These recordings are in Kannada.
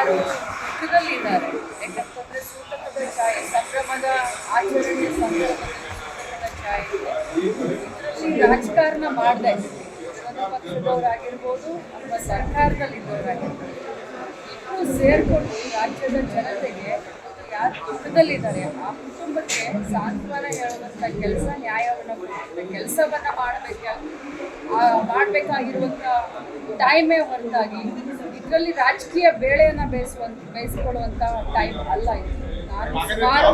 ಯಾರು ದುಃಖದಲ್ಲಿ ಇದ್ದಾರೆ ಯಾಕಂತಂದ್ರೆ ಸೂತಕದ ಛಾಯೆ, ಸಂಭ್ರಮದ ಆಚರಣೆ, ಸಂಭ್ರಮದ ಛಾಯೆ. ಇದೆ ಇದರಲ್ಲಿ ರಾಜಕಾರಣ ಮಾಡದೆ. ಪಕ್ಷದವರಾಗಿರ್ಬೋದು, ಅಥವಾ ಸರ್ಕಾರದಲ್ಲಿದ್ದವರಾಗಿರ್ಬೋದು. ಇಬ್ಬರು ಸೇರ್ಕೊಂಡು ರಾಜ್ಯದ ಜನತೆಗೆ ಯಾರು ದುಃಖದಲ್ಲಿದ್ದಾರೆ ಆ ಕುಟುಂಬಕ್ಕೆ ಸಾಂತ್ವನ ಹೇಳುವಂಥ ಕೆಲಸ, ನ್ಯಾಯವನ್ನು ಕೆಲಸವನ್ನು ಕೆಲಸವನ್ನ ಮಾಡಬೇಕ ಮಾಡಬೇಕಾಗಿರುವಂಥ ಟೈಮೇ ಹೊರತಾಗಿ ಇದರಲ್ಲಿ ರಾಜಕೀಯ ಬೇಳೆಯನ್ನ ಬೇಯಿಸುವಂತ ಬೇಯಿಸಿಕೊಳ್ಳುವಂಥ ಟೈಮ್ ಅಲ್ಲ ಇದು. ನಾನು ಸುಮಾರು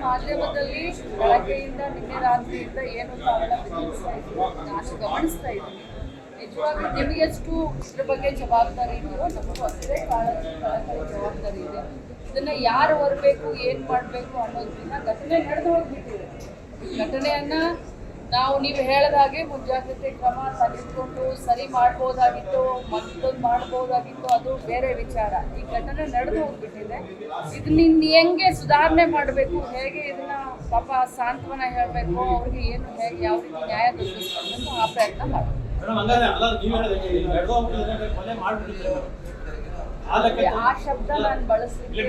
ಮಾಧ್ಯಮದಲ್ಲಿ ಬೆಳಗ್ಗೆಯಿಂದ ನಿನ್ನೆ ರಾತ್ರಿಯಿಂದ ಏನು ತಾವೆಲ್ಲ ನಾನು ಗಮನಿಸ್ತಾ ಇದ್ದೀನಿ. ನಿಜವಾಗ್ಲೂ ನಿಮಗೆಷ್ಟು ಇದ್ರ ಬಗ್ಗೆ ಜವಾಬ್ದಾರಿ ಇದೆಯೋ ನಮಗೂ ಅಷ್ಟೇ ಕಾಳಜಿ ಕಳಕಳಿ ಜವಾಬ್ದಾರಿ ಇದೆ. ಇದನ್ನ ಯಾರು ಬರಬೇಕು ಏನ್ ಮಾಡಬೇಕು ಅನ್ನೋದನ್ನ ಘಟನೆ ನಡೆದು ಹೋಗ್ಬಿಟ್ಟಿದೆ. ಘಟನೆಯನ್ನ ನಾವು ನೀವು ಹೇಳಿದ ಹಾಗೆ ಮುಂಜಾಗ್ರತೆ ಕ್ರಮ ತೆಗೆದುಕೊಂಡು ಸರಿ ಮಾಡ್ಬೋದಾಗಿತ್ತು, ಮತ್ತೊಂದು ಮಾಡ್ಬೋದಾಗಿತ್ತು, ಅದು ಬೇರೆ ವಿಚಾರ. ಈ ಘಟನೆ ನಡೆದು ಹೋಗ್ಬಿಟ್ಟಿದೆ. ಇದನ್ನ ಹೆಂಗೆ ಸುಧಾರಣೆ ಮಾಡಬೇಕು? ಹೇಗೆ ಇದನ್ನ ಪಾಪ ಸಾಂತ್ವನ ಹೇಳಬೇಕು? ಅವ್ರಿಗೆ ಏನು ಹೇಗೆ, ಯಾವ ರೀತಿ ನ್ಯಾಯ ದೊರಕಿಸ್ಕೊಂಡು ಆ ಪ್ರಯತ್ನ ಮಾಡಬೇಕು ಆ ಆ ಶಬ್ದ ನಾನು ಬಳಸಲಿಕ್ಕೆ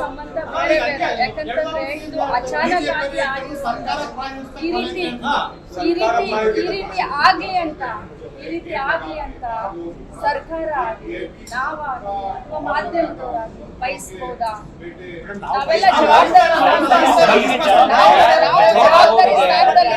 ಸಂಬಂಧ ಯಾಕಂತಂದ್ರೆ ಇದು ಅಚಾನಕ್ ಆಗಿ ಆಗಿ ಈ ರೀತಿ ಈ ರೀತಿ ಈ ರೀತಿ ಆಗ್ಲಿ ಅಂತ ಈ ರೀತಿ ಆಗಲಿ ಅಂತ ಸರ್ಕಾರ ಆಗ್ಲಿ ನಾವಾಗ್ಲಿ ಅಥವಾ ಮಾಧ್ಯಮದವರಾಗ್ಲಿ ಬಯಸ್ಬೋದಾ? ನಾವೆಲ್ಲ ಜವಾಬ್ದಾರಿ ನಾವು ನಾವು ಜವಾಬ್ದಾರಿ ಸ್ಥಾನದಲ್ಲಿ